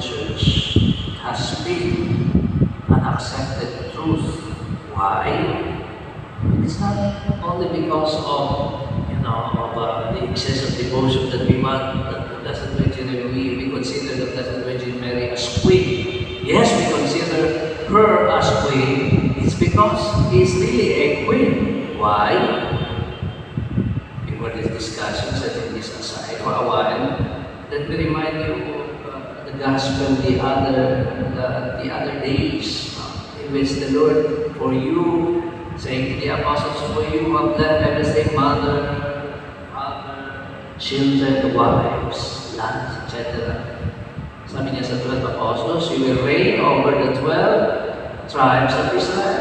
church has been an accepted truth. Why? It's not only because of, you know, of uh, the excess of devotion that we want, that the Blessed Virgin we, we consider the Blessed Virgin Mary as queen. Yes, we consider her as queen. It's because she's really a queen. Why? Before this discussion, setting this aside for a while, let me remind you gospel the other the, the other days in which the Lord for you saying to the apostles for you have left everything mother, father, children, wives, lands, etc. Sabi niya sa 12 apostles, you will reign over the 12 tribes of Israel.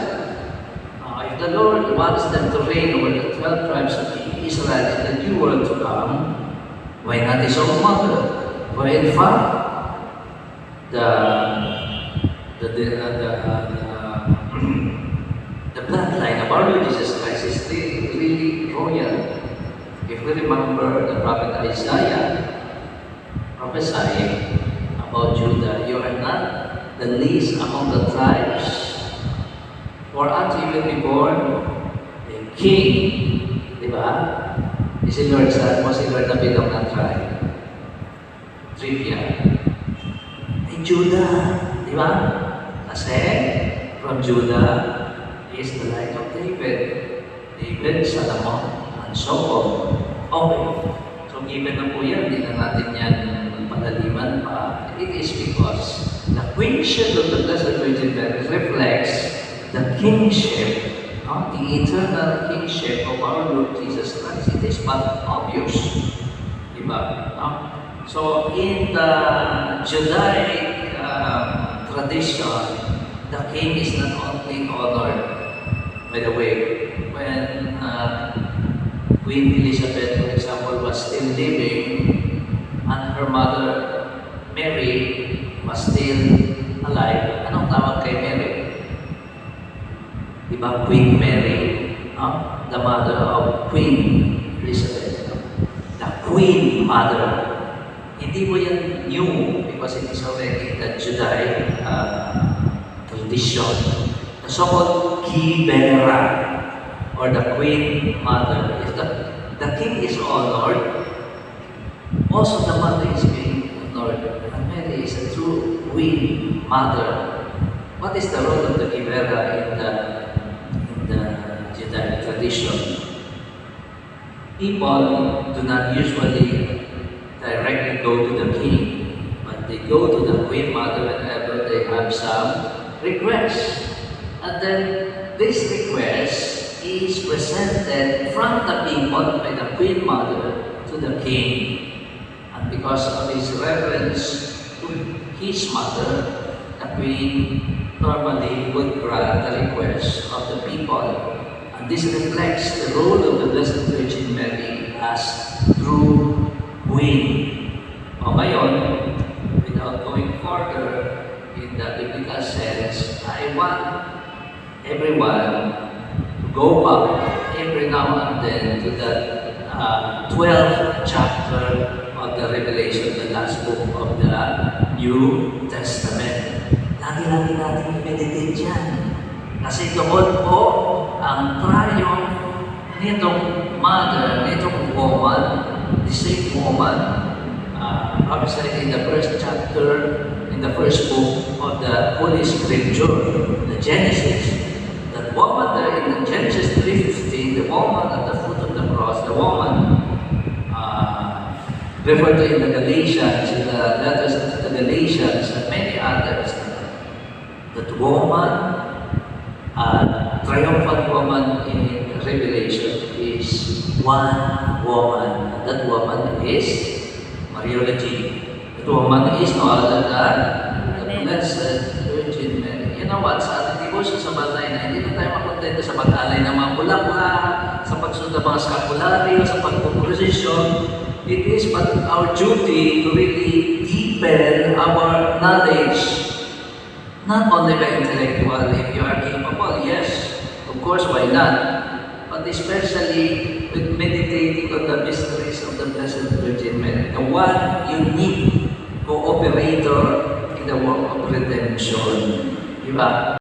Uh, if the Lord wants them to reign over the 12 tribes of Israel in the new world to come, why not his own mother? For in fact, the the the, uh, the, uh, the, the bloodline of our Lord Jesus Christ is really, really royal. If we remember the prophet Isaiah prophesying about Judah, you are not the least among the tribes. For unto you will be born a king. Di ba? Si Lord, saan mo si Lord na bilong ng tribe? Trivia. Judah. Di ba? Kasi from Judah is the line of David. David, Solomon, and so on. Okay. So given na po yan, hindi na natin yan padaliman pa. It is because the queenship of the Blessed Virgin Mary reflects the kingship, no? the eternal kingship of our Lord Jesus Christ. It is but obvious. Diba? No? So in the Judaic uh, tradition, the king is not only honored. By the way, when uh, Queen Elizabeth, for example, was still living, and her mother, Mary, was still alive, anong tawag kay Mary? Di ba Queen Mary, no? the mother of Queen Elizabeth, the Queen Mother. Hindi mo yan new because it is already the Judaic uh, tradition. The so-called Kibera or the Queen Mother. If the, the king is honored, also the mother is being honored. And Mary is a true Queen Mother. What is the role of the Kibera in the, in the Judaic tradition? People do not usually directly go to the king, but they go to the Queen Mother whenever they have some request. And then this request is presented from the people by the Queen Mother to the king. And because of his reverence to his mother, the queen normally would grant the request of the people. And this reflects the role of the Blessed Virgin Mary as queen. O ngayon, without going further in the biblical sense, I want everyone to go back every now and then to the uh, 12th chapter of the Revelation, the last book of the New Testament. Lagi-lagi natin i-meditate yan. Kasi doon po ang triumph nitong mother, nitong woman, the same woman, uh, prophesied in the first chapter, in the first book of the Holy Scripture, the Genesis. That woman there in the Genesis 3.15, the woman at the foot of the cross, the woman uh, referred to in the Galatians, in the letters of the Galatians, and many others, that woman, uh, triumphant woman in Revelation is one woman. That woman is Mariology. That woman is no other than the Blessed Virgin Mary. You know what? Sa ating devotion sa batay na hindi na tayo makontento sa pag-alay ng mga bulaklak, sa pagsunod ng mga scapularyo, sa pagpuprosesyon. It is but our duty to really deepen our knowledge not only by intellectual, if you are capable, yes, of course, why not? But especially with meditating on the mysteries of the Blessed Virgin Mary, the one unique cooperator the work of redemption. Di ba?